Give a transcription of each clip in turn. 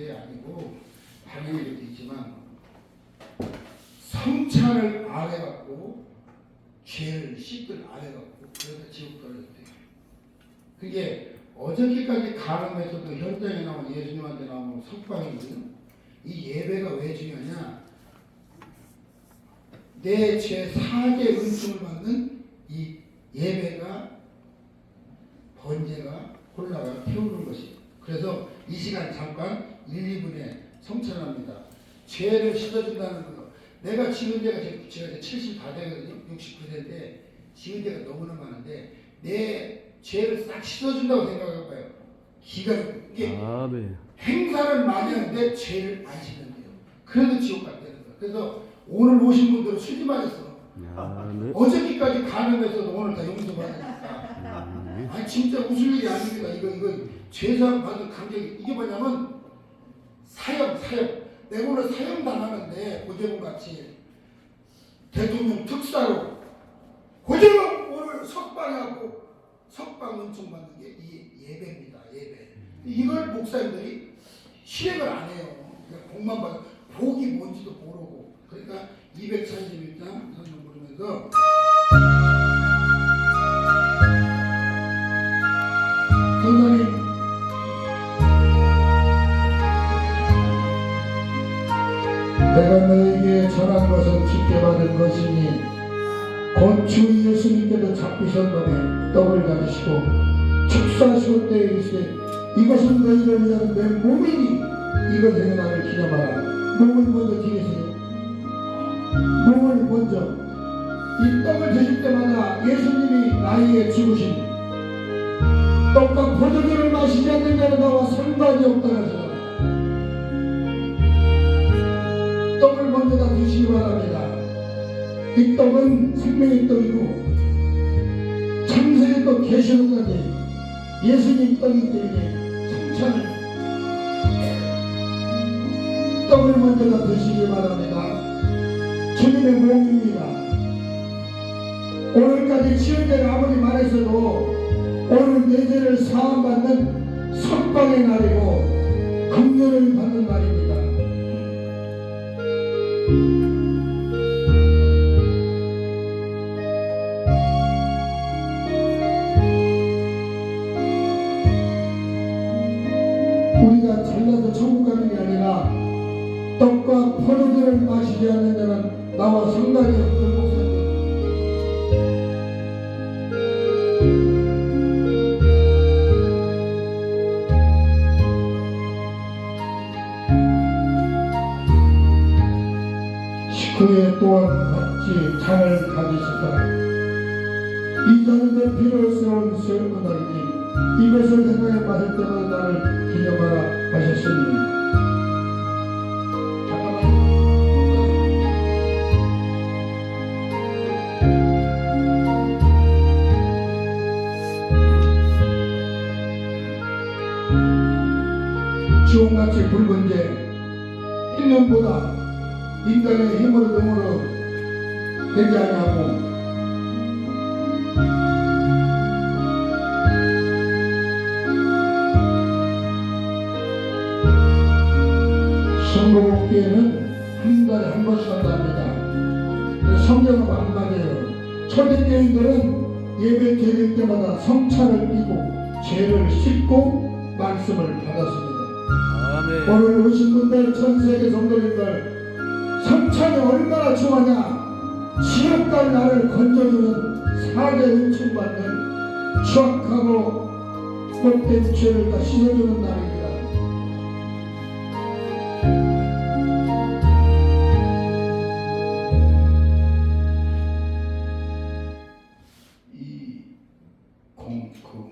게 아니고 당연히 이렇게 있지만 성찬을 안 해갖고 죄를 씻들 안 해갖고 그래서 지옥 떨어졌대요. 그게 어저께까지 가늠에서도 현장에 나온 예수님한테 나오는 석방이거든요. 이 예배가 왜 중요하냐? 내 죄 사죄 은총을 받는 이 예배가 번제가 홀라가 태우는 것이. 그래서 이 시간 잠깐 1, 2분에 성찬합니다. 죄를 씻어준다는 거. 내가 지은 죄가 제가 이제 70다 되거든요. 69세인데 지은 죄가 너무나 많은데 내 죄를 싹 씻어준다고 생각해봐요. 기가 이게 아멘. 행사를 많이 하는데 죄를 안 씻는데요. 그래도 지옥 간다는 거예요. 그래서 오늘 오신 분들은 술지 마셨어. 아멘. 어저께까지 가늠에서도 오늘 다 용서받으니까. 아멘. 아니 진짜 웃을 일이 아닙니다. 이거 이거 죄사 받은 감격이 이게 뭐냐면 사형 사형. 오늘 사형 당하는데 고재봉 같이 대통령 특사로 고재봉 오늘 석방하고 석방 은총 받는 게 이 예배입니다. 예배. 이걸 목사님들이 실행을 안 해요. 그냥 복만 받아 복이 뭔지도 모르고 그러니까 231장 성경 보면서 성도님 것은 쉽게 받은 것이니 곧주 예수님께서 잡히셨노니 떡을 가지시고 축사하시고 때에 이르시되 이것은 너희를 위한 내 몸이니 이것을 나를 기념하라. 몸을 먼저 드리세요 몸을 먼저 이 떡을 드실 때마다 예수님이 나에게 죽으신 떡과 포도주를 마시지 않는 자는 나와 상관이 없다 하시라. 떡을 먼저 다 드시기 바랍니다 이 떡은 생명의 떡이고 창세의 떡 계시록까지 예수님 떡이기 때문에 성찬을 떡을 먼저 다 드시기 바랍니다. 주님의 몸입니다. 오늘까지 지은죄를 아무리 말했어도 오늘 내 죄를 사함받는 석방의 날이고 긍휼을 받는 날입니다 잘나서 천국 가는 게 아니라 떡과 포도주를 마시지 않는 자는 나와 상관이 없는 목사님. 죄 1년보다 인간의 힘으로 능으로 되지 아니하고 성공기에는 한 달에 한 번씩 한답니다. 성경하고 안 맞아요. 초대교인들은 예배 드릴 때마다 성찬을 띠고 죄를 씻고 말씀을 받았습니다. 아멘. 오늘 오신 분들 전 세계 성도님들 성찬이 얼마나 중하냐 지옥 갈 나를 건져주는 사대 은총 받는 추악하고 못된 죄를 다 씻어주는 날입니다. 이 공구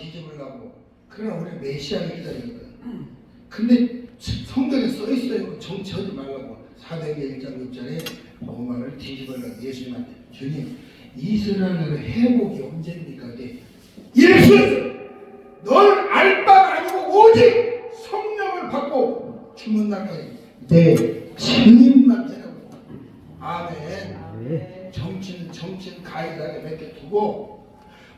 뒤집으려고. 그러나 우리 메시아를 기다리거든. 근데 성경에 써 있어요. 정치하지 말라고. 사대기 1장 6절에 노마를 뒤집으려고 예수님한테 주님 이스라엘의 회복이 언제입니까? 예수 널 알 바가 아니고 오직 성령을 받고 죽는 날까지 내 증인만 되라고 아멘 네. 정치는 정치는 가이드하게 맡겨두고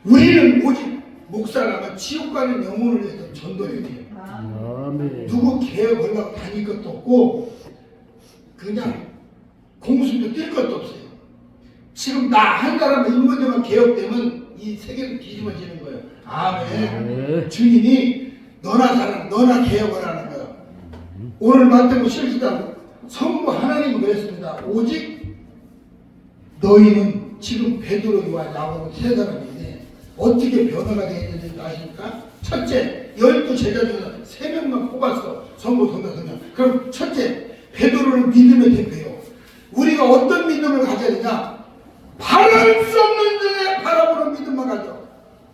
우리는 오직 목사라면 지옥 가는 영혼을 위해서 전도해야 돼요 아멘. 누구 개혁하려고 다닐 것도 없고 그냥 공수도 뛸 것도 없어요 지금 나 한 사람 인문제만 개혁되면 이 세계는 뒤집어지는 거예요 아멘 네. 주님이 너나 사랑, 너나 개혁을 하는 거야. 오늘 마태복 실시다 성부 하나님은 그랬습니다. 오직 너희는 지금 베드로와 야고보 세 사람인데 어떻게 변화가 되었는지 아십니까? 첫째, 열두 제자 중에서 세 명만 뽑았어. 성부 성자 성령. 그럼 첫째, 베드로는 믿음의 대표예요. 우리가 어떤 믿음을 가져야 되냐? 바랄 수 없는 중에 바라보는 믿음만 가져.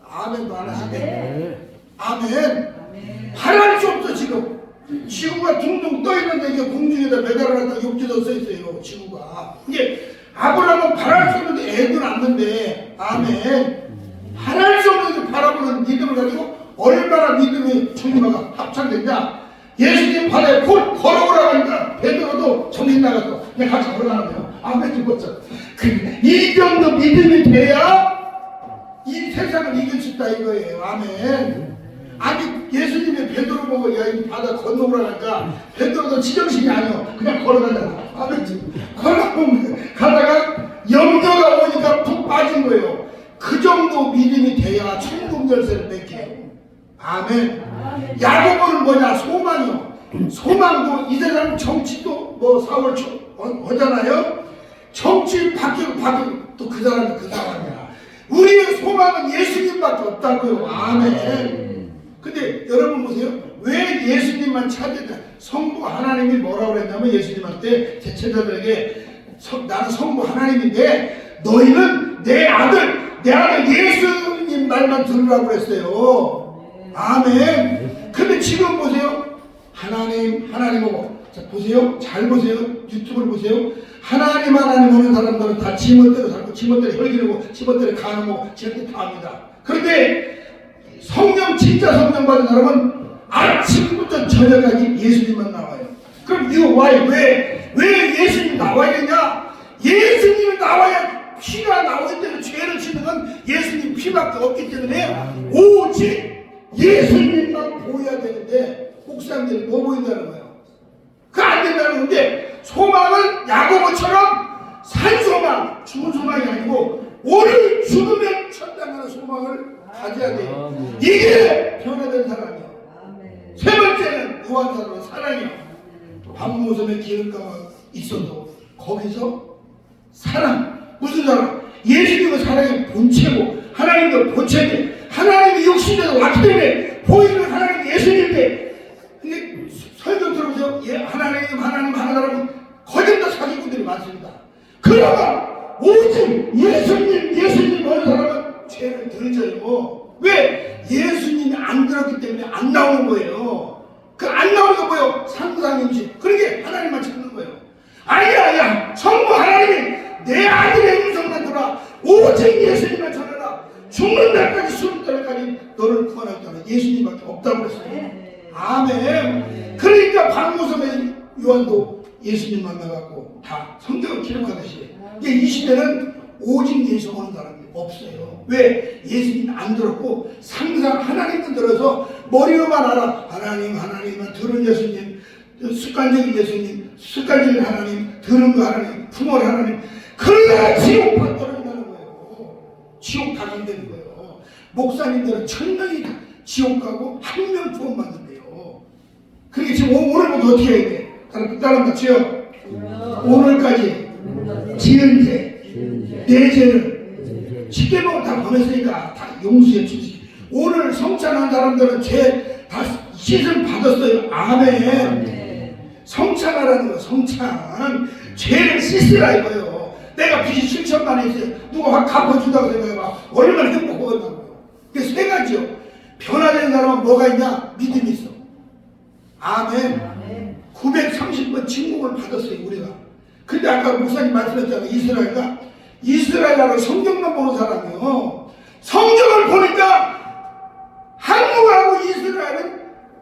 아멘도 안 하시네. 네. 아멘. 바랄 수 없어 지금. 지구가 둥둥 떠 있는데 이게 공중에다 매달아놨다 욕지도 써 있어요. 지구가. 이게 아브라함은 바랄 수 없는데 애도 낳는데 아멘. 믿음을 가지고 얼마나 믿음이 정리가 합창됐냐. 예수님 바다에 콜 걸어오라고 하니까 베드로도 정신 나갔어. 그냥 같이 걸어가는 거예요. 아멘 죽었어. 그, 이 정도 믿음이 돼야 이 세상을 이길 수 있다 이거예요. 아멘. 아니 예수님이 베드로 보고 야이 바다 건너오라니까 베드로도 지정신이 아니요. 그냥 걸어가잖아. 아멘. 걸어가면 가다가 염려가 오니까 푹 빠진 거예요. 그 정도 믿음이 돼야 천국 열쇠를 맺게요. 아멘. 야고보는 뭐냐 소망이요. 소망도 이 세상 정치도 뭐 4월 초 어, 하잖아요. 정치 바뀌고 바뀌고 또 그 사람이 그 사람이야. 우리의 소망은 예수님밖에 없다고요. 아멘. 근데 여러분 보세요. 왜 예수님만 찾으냐? 성부 하나님이 뭐라고 그랬냐면 예수님한테 제 제자들에게 성- 나는 성부 하나님인데 너희는 내 아들, 내 아들 예수님 말만 들으라고 그랬어요. 아멘. 근데 지금 보세요. 하나님, 하나님 보고. 자, 보세요. 잘 보세요. 유튜브를 보세요. 하나님 하나님 오는 사람들은 다 지멋대로 살고 지멋대로 혈기르고 지멋대로 가는고 지멋대로 다 합니다. 그런데 성령 진짜 성령 받은 사람은 아침부터 저녁까지 예수님만 나와요. 그럼 이거 와요. 왜? 왜 예수님 나와야 되냐? 예수님이 나와야 피가 나오기 때문에 죄를 짓는 건 예수님 피밖에 없기 때문에 오직 예수님만 보여야 되는데 목사님들이 뭐 보인다는 거예요? 그 안 된다는 건데 소망은 야고보처럼 산 소망 죽은 소망이 아니고 오늘 죽으면 천당하는 소망을 가져야 돼요. 이게 변화된 사람이에요. 세 번째는 요한사도의 사랑이요. 밤모섬에 기름가가 있어도 거기서 사랑 무슨 사랑? 예수님은 사랑의 본체고 하나님도 본체인데 하나님이 육신에서 왔기 때문에 보이는 하나님 예수님인데 근데 설교 들어보세요. 예, 하나님 하나님 하나님 거짓말 사기꾼들이 많습니다. 그러나 오직 예수님 예수님 어느 사람은 죄를 들져요. 왜? 예수님이 안 들었기 때문에 안 나오는 거예요. 그 안 나오는 거 뭐예요? 상상임식. 그러게 하나님만 찾는 거예요. 아니야, 아니야. 성부 하나님이 내 아들의 음성만 들어. 오직 예수님만 전하라. 죽는 날까지 숨을 때까지 너를 구원하겠다는 예수님밖에 없다고 그랬어요. 그러니까 박모섬의 요한도 예수님 만나갖고 다 성경을 기록하듯이 이제 이 시대는 오직 예수 오는 사람이 없어요. 왜? 예수님 안 들었고 상상 하나님만 들어서 머리로만 알아. 하나님 하나님만 들은 예수님 습관적인 예수님 습관적인 하나님 들은 거 하나님 품을 하나님 그러다 지옥판 떨어진다는 거예요. 지옥 가간다는 거예요. 목사님들은 천명이 지옥 가고 한 명 구원 받는데요. 그게 지금 오- 오늘부터 어떻게 해야 돼? 다른 다른 같이요. 오늘까지 지은 죄, 내 죄를 쉽게 보면 다 범했으니까 다 용서해 주시. 오늘 성찬한 사람들은 죄 다 씻음 받았어요. 아멘. 성찬하라는 거 성찬 죄를 씻으라 이거요. 내가 빚이 7천만 원 있어요. 누가 확 갚아준다고 생각해봐. 얼마나 행복하겠다고요. 그게 세 가지요. 변화된 사람은 뭐가 있냐? 믿음이 있어. 아멘. 930번 침묵을 받았어요 우리가. 근데 아까 목사님 말씀하셨잖아요. 이스라엘가 이스라엘하고 성경만 보는 사람이요. 성경을 보니까 한국하고 이스라엘은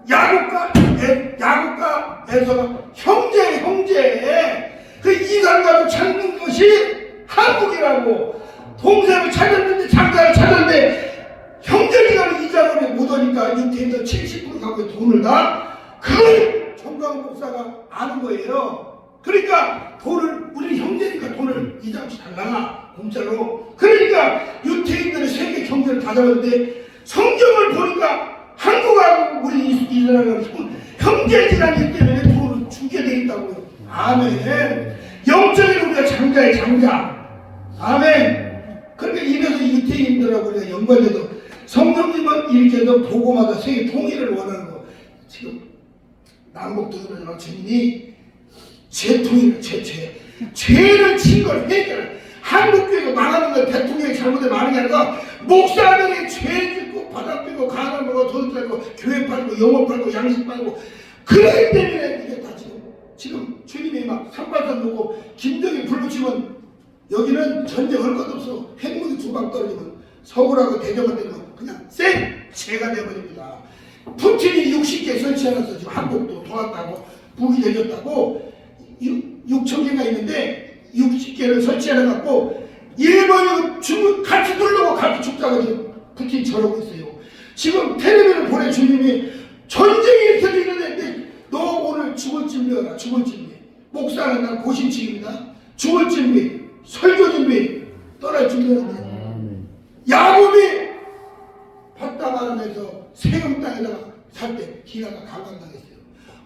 야곱과 에, 야곱과 에서 형제 형제 그 이산가를 찾는 것이 한국이라고 동생을 찾았는데 장자를 찾았는데 형제지간에 이자를 못 오니까 유태인들 70% 갖고 돈을 다 그걸 정강 목사가 아는 거예요. 그러니까 돈을 우리 형제니까 돈을 이자 없이 달라 공짜로. 그러니까 유태인들의 세계 경제를 다 잡았는데 성경을 보니까 한국하고 우리 이스라엘은 형제지간이기 때문에 돈을 주게 돼 있다고요. 아멘. 영적인 우리가 장자의 장자. 아멘. 그러니까 이래서 유태인들하고 우리가 연관돼도 성령님은 이렇게 해서 보고마다 세계 통일을 원하는 거. 지금 남북도 그러나 주님이 제 통일을 제 죄. 죄를 친걸 해결. 한국교회가 망하는 건 대통령이 많은 게 아니라 목사들이 죄 짓고 바닥 빼고 가을 먹고 돈 빼고 교회 팔고 영업 팔고 양식 팔고 그러기 때문에 이게 다 지금 지금 주님이 막 삼바산 놓고 김정일 불붙이면 여기는 전쟁할 것 없어 핵무기 두방 떨어지면 서울하고 대전만 되면 그냥 쌩 죄가 되어버립니다 푸틴이 60개 설치해놨어 지금 한국도 도왔다고 북이 되졌다고 6천 개가 있는데 60개를 설치해놔갖고 일본이 중국 같이 누르고 같이 죽자고 지금 푸틴 저러고 있어요. 지금 텔레비를 보내 주님이 전쟁이 있는데 너 오늘 죽을 준비하라 죽을 준비. 목사는 난 고심치입니다. 죽을 준비 설교 준비. 떠날 준비하는데. 아멘. 야곱이 밭다마름에서 세금 땅에다가 살 때 기나가 강간당했어요.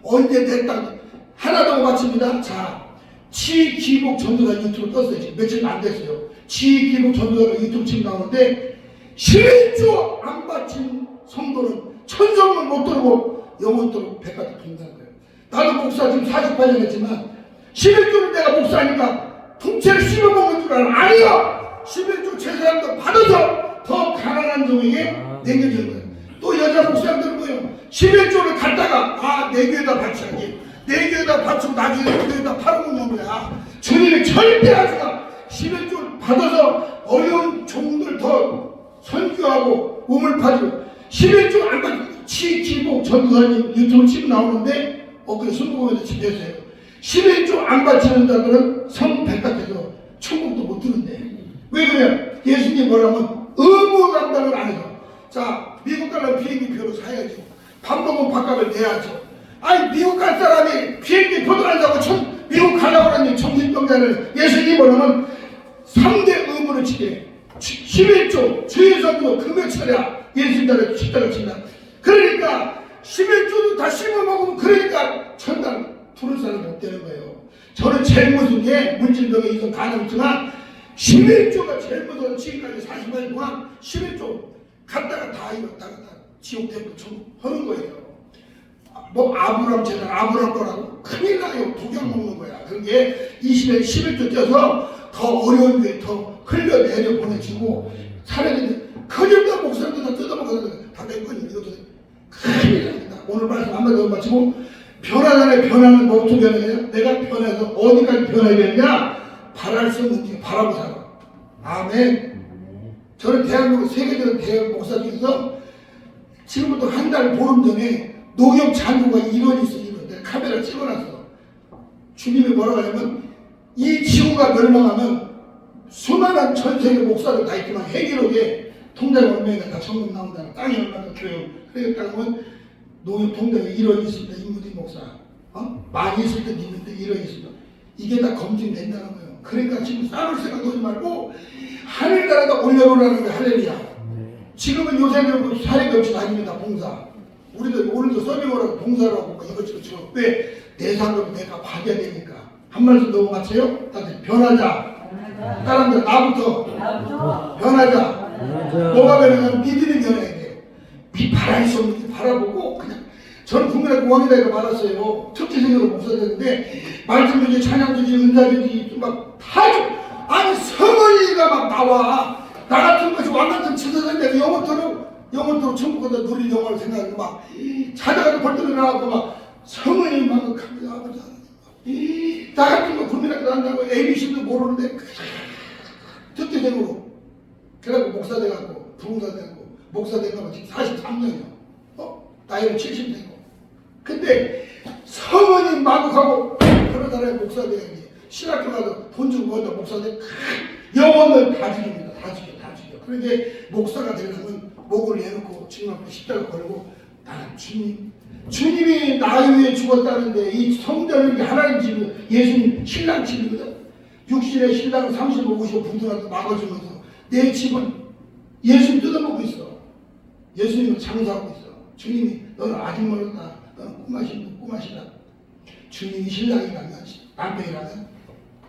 언제 내 땅 하나도 못 바칩니다. 자, 치기복 전도사 유튜브 떴어요. 지금 며칠 안 됐어요. 치기복 전도사가 유튜브 지금 나오는데 11조 안 바친 성도는 천성을 못 들고 영원토록 백가지 된다는 거예요. 나도 목사 지금 48년 했지만 11조를 내가 목사니까 통째를 씹어먹는 줄 알아. 아니요! 11조 제사장도 받아서 더 가난한 종에게 남겨주는 거예요. 또 여자 목사님들은 뭐예요? 11조를 갖다가 아, 내 교에다 바쳐야지. 내 교회다 바치고 나중에 내 교회다 팔아먹는 거야. 주님이 절대 하지마. 11조 받아서 어려운 종들 더 선교하고 우물 파지고 11조 안 받고 치치복 전도사님 유튜브 치고 나오는데 엊그제 순복음에서 집회했어요. 11조 안 바치는 자들은 성 백같아서 천국도 못 드는데 왜 그래요? 예수님 뭐라면 의무 감당을 안 해서 자 미국 가려면 비행기 표를 사야죠. 밥 먹으면 밥값을 내야죠. 아니 미국 갈 사람이 비행기 표도 안 사고 천, 미국 가려고 하는 정신병자를 예수님 뭐라면 3대 의무를 지게 11조 주의 선도 금액처리야 예수님 나라 십자가 친다 그러니까 11조도 다 씹어 먹으면 그러니까 천당 부를 사람 못 되는 거예요 저는 제일 무서운 게 물질병에 있던 가능성은 11조가 제일 무서운 지금까지 40년 동안 11조 갔다가 다 이뤘다가 다 지옥 대고 좀 하는 거예요. 뭐 아브람 제단 아브람 거라고? 큰일 나요. 독약 먹는 거야. 그게 20에 11조 뛰어서 더 어려운 데더 흘려내려 보내주고 사례들이 커질다 목사님들 다 뜯어먹어서 끊이 이것도 큰일 납니다. 오늘 말씀 한마디 더 마치고 변화단에 변하는 뭐 어떻게 변해요? 내가 변해서 어디까지 변해야 되느냐? 바랄 수 없는 게 살아. 아멘 저는 대한민국 세계적인 대학 목사 중에서 지금부터 한 달 보름 전에 1원이 있어 1원. 내가 카메라 찍어놨어. 주님이 뭐라고 하냐면 이 지구가 멸망하면 수많은 전 세계 목사들 다 있지만 해기록에 통장 얼마가 다 전국 나온다는 땅이 얼마나 교육 그러니까 땅은 농협 통장에 1원이 있습니다 인무디 목사 어? 많이 있을 때 있는데 1원이 있습니다 이게 다 검증된다는 거예요 그러니까 지금 싸울 생각 하지 말고 하늘나라가 올려놓으라는 거예요 할렐루야. 지금은 요새는 사례가 없이 다닙니다 봉사. 우리도 오늘도 서빙하라고 봉사라고 뭐 이것저것 저 왜내 삶을 내가 봐야 되니까? 한 말씀 더 맞춰요? 다들 변하자. 사람들 나부터. 변하자. 뭐가 변하냐면 믿음이 변해야 돼. 비 바랄 수 없는 게 바라보고 저는 국민학교 원이다가 말았어요. 특기생으로 목사였는데 말씀 주지 찬양 주지 은사 주지 막다 아니 성원이가 막 나와. 나 같은 것이 왕 같은 지도자인데 영혼토로 영혼토로 천국 가다 누릴 영혼을 생각하고 막 자다가도 벌떡 일어나고 막막 갑니다 아버지 하나님 나 같은 거 국민학교 다닌다고 ABC도 모르는데 특기생으로 그래갖고 목사 돼갖고 부흥사 되고 목사 돼가고 지금 43년이요. 어? 나이는 70 되고 근데 성원이 마구하고 사람이 목사 돼야지 신학교 돈 주고 뭐다 목사 돼 영혼을 다 죽입니다 다 죽여 다 죽여. 그런데 목사가 되려면 목을 내놓고 주님 앞에 십자가 걸고 나는 주님 주님이 나 위해 죽었다는데 이 성전은 하나님 집 예수님 신랑 집이거든. 육신의 신랑은 35, 50 분들한테 막아주면서 내 집은 예수님 뜯어먹고 있어. 예수님은 장사하고 있어. 주님이 너는 아직 멀었다 꿈하신 꿈하시다. 주님이 신랑이라면 남편이라면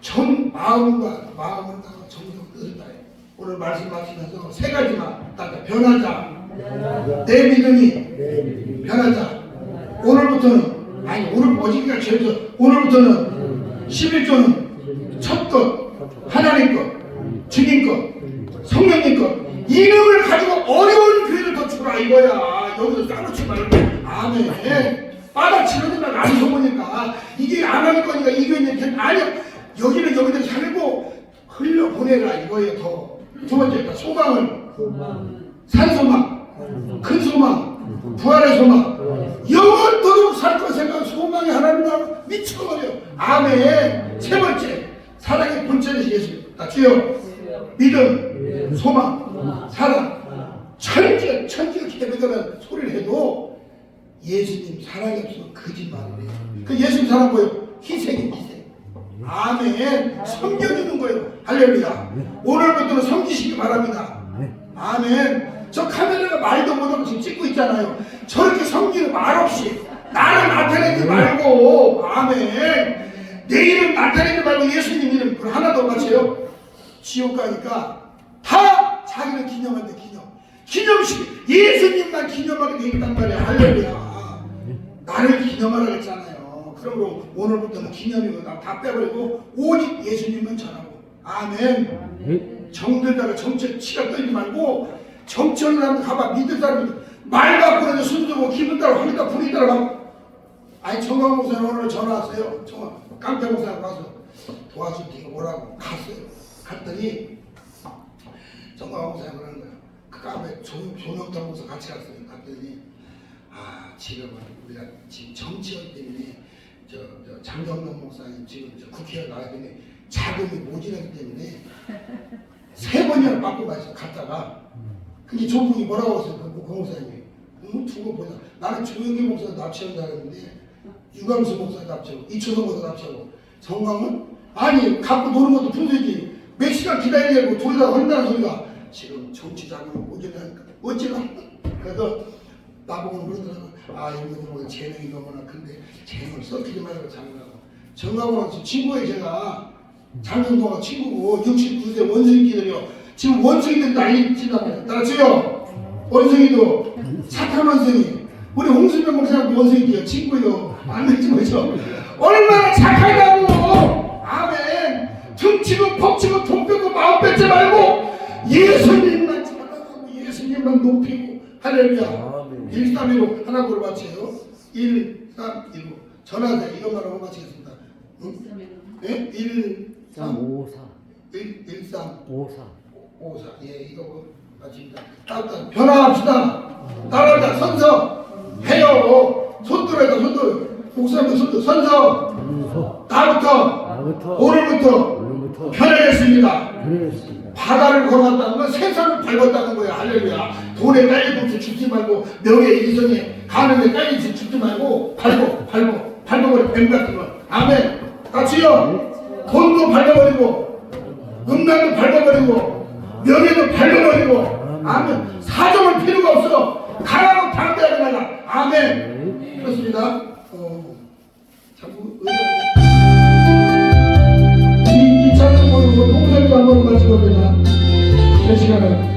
전 마음과 마음을 다하고 정성 뜻을 다해. 오늘 말씀 마치면서 세 가지만 딱 변하자. 내 믿음이 변하자. 오늘부터는 아니 오늘 어저께가 제일서 오늘부터는 11조는 첫것 하나님 것 주님 것 성령님 것 이름을 가지고 어려운 교회를 더 주라 이거야. 여기서 싸놓지 말고 아멘 빠닥치는데만 안 좋으니까. 이게 안 하는 거니까 이 교회는 아니야 여기는 여기들 살고 흘려 보내라 이거예요 더 두 번째 소망을. 산소망. 큰 소망. 부활의 소망. 영원토록 살것 생각 소망이 하나님 나면 미쳐버려. 아멘. 세 번째 사랑의 본체는 예수. 다 주여. 믿음 소망 사랑. 천지가 천지가 기대되는 소리를 해도 예수님 사랑이 없으면 거짓말이에요 그 예수님 사랑 뭐예요? 희생이 희생 아멘 섬겨주는 거예요 할렐루야 오늘부터는 섬기시기 바랍니다 아멘. 저 카메라가 말도 못하고 지금 찍고 있잖아요. 저렇게 섬기는 말 없이 나를 나타내지 말고 아멘. 내 이름 나타내지 말고 예수님 이름 그걸 하나 더 맞춰요. 지옥 가니까 다 자기를 기념한대 기념. 기념식 예수님만 기념하게 돼 있단 말이야. 할렐루야. 나를 기념하라 했잖아요. 거 오늘부터는 기념이고 다 빼버리고 오직 예수님만 전하고 아멘. 정들다가 정체 치가 떨지 말고 정체를 하면 가봐 믿을 사람은 말 바꾸는데 순수고 기분 따라 하니까 분위기 따라 막 아니 청강 목사님 오늘 전화 왔어요. 청강 깡패 목사님 와서 도와줄게 오라고 갔어요. 갔더니 청강 목사님 그러는 거야. 그 다음에 조명탁 목사 같이 갔어요. 갔더니 아 지금은 우리가 지금 정치원 때문에 저, 저 장경남 목사님 지금 저 국회에 나가기 때문에 자금이 모자라기 때문에 세 번이나 바꿔 갔다가 근데 조분이 뭐라고 했어요? 그, 그 목사님이. 응? 두고 보자. 나는 조영기 목사 납치한다 그랬는데 유감수 목사 납치하고 이초성 목사 납치하고 정강은? 아니 갖고 노는 것도 풍수지. 몇 시간 기다리려고 둘이 다 한다는 소리가 지금 정치 자금이 모자라니까 어찌나? 그래서 나보고 그러더라고 아 이분은 뭐 재능이 너무나. 큰데 재능을 썩히지 말고 장가고. 정강은 친구예요 제가. 장정도가 친구고 69세 원숭이들이요. 지금 원숭이들 난리 치다니 따라치요. 원숭이도 착한 원숭이. 우리 홍수병 목사님도 원숭이요. 친구요. 안 되지 뭐죠? 얼마나 착하냐고. 아멘. 등치고 퍽치고 돈 빼고 마음 뺏지 말고 예수님만 찾아가고 예수님만 높이고. 할렐루야 아멘. 131로 하나 보러 마쳐요 1, 3, 1, 전화하세요 이것만 하고 마치겠습니다 응? 네? 1, 3, 5, 4. 1, 1, 3, 5, 4. 5, 4. 예, 이거 뭐 맞습니다. 따뜻한 변화합시다. 따라합니다. 선서 해요. 손 들어야 손 들어. 목사님도 손 들어. 선서. 나부터 오늘부터. 그랬습니다. 바다를 걸었다는 건 세상을 밟았다는 거예요. 할렐루야. 돈에 깔리고 죽지 말고 명예 이성에 가는데 깔리지 죽지 말고 밟고 밟고 밟아버려 뱀 같은 거. 아멘. 같이요. 돈도 밟아버리고 음란도 밟아버리고 명예도 밟아버리고 아멘. 사정을 필요가 없어. 가라고 방대하게 나가. 아멘. 그렇습니다. 어, 자꾸 의견. 이, 이 차를 모르고 동생도 한번 마치거든요. 제 시간은.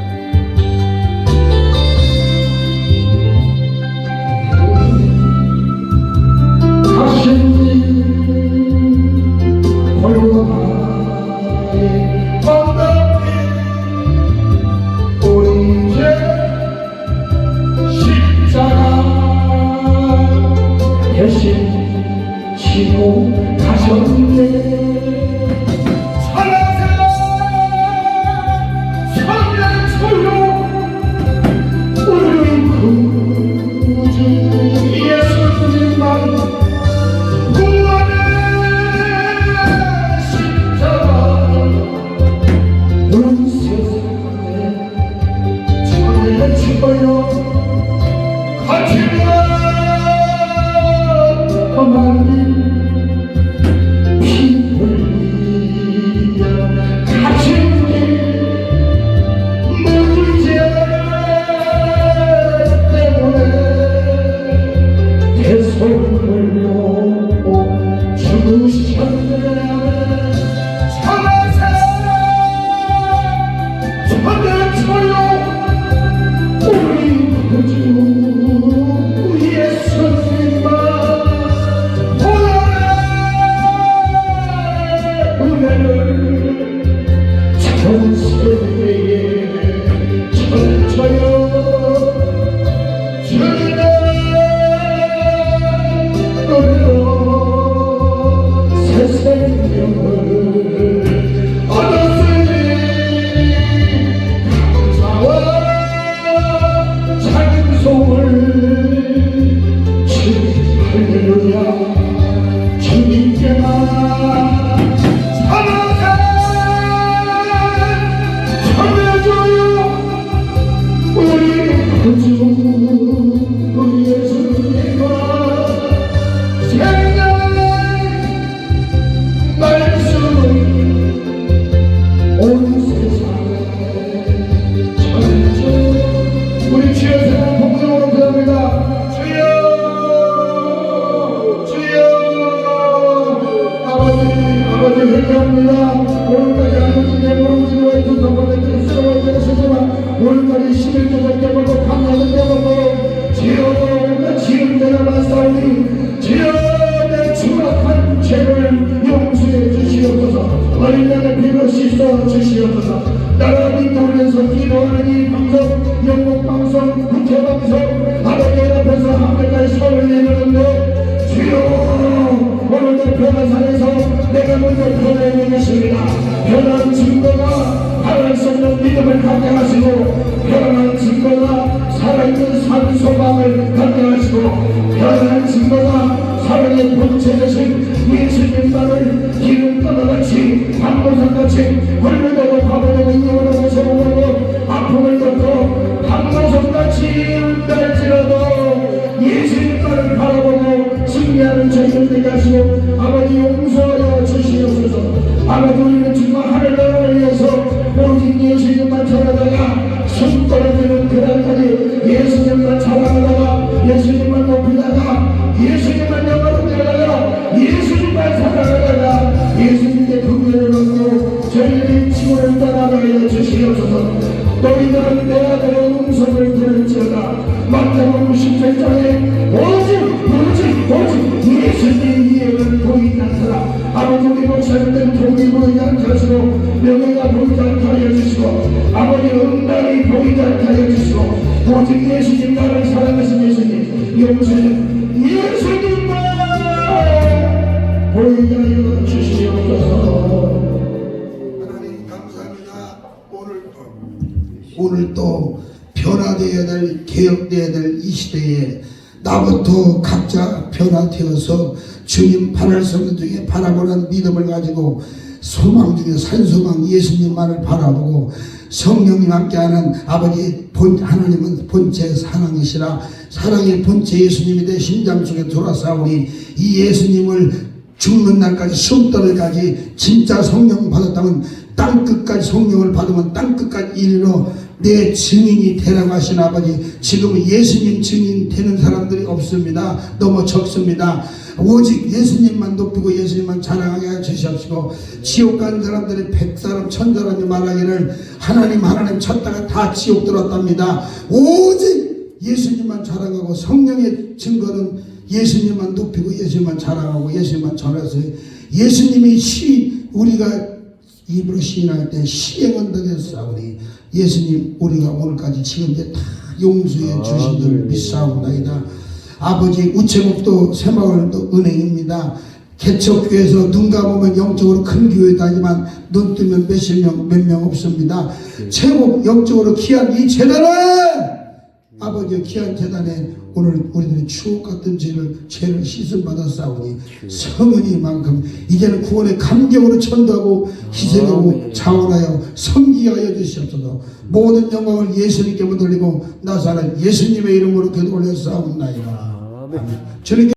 Cause 하나님 감사합니다. 오늘 오늘 또 변화되어야 될 개혁되어야 될 이 시대에 나부터 각자 변화되어서 주님 바랄 성 중에 바라보는 믿음을 가지고 소망 중에 산소망 예수님만을 바라보고 성령님 함께하는 아버지 본 하나님은 본체 사랑이시라 사랑의 본체 예수님이 내 심장 속에 돌아싸우니 이 예수님을 죽는 날까지 숨떨까지 진짜 성령 받았다면 땅 끝까지 성령을 받으면 땅 끝까지 이르러 내 증인이 되라고 하신 아버지 지금은 예수님 증인 되는 사람들이 없습니다. 너무 적습니다. 오직 예수님만 높이고 예수님만 자랑하게 해 주시옵시고 지옥 간 사람들이 백 사람 천 사람이 말하기를 하나님 하나님 찾다가 다 지옥 들었답니다. 오직 예수님만 자랑하고 성령의 증거는 예수님만 높이고 예수님만 자랑하고 예수님만 전해서 예수님이 시 우리가 입으로 시인할 때 시행한다고 했사오니 예수님 우리가 오늘까지 지금 이제 다 용서해 주신 줄 믿사옵나이다. 아버지 우체국도 새마을도 은행입니다. 개척교회에서 눈 감으면 영적으로 큰 교회다지만 눈 뜨면 몇십 명 몇 명 없습니다. 최고 영적으로 귀한 이 재단을 아버지 귀한 재단에 오늘 우리들이 추억 같은 죄를 죄를 씻음 받아 싸우니 성은이만큼 이제는 구원의 감격으로 전도하고 희생하고 자원하여 섬기하여 주시옵소서. 모든 영광을 예수님께 돌리고 나사는 예수님의 이름으로 기도 올려 싸움나이다. 아멘. 주님께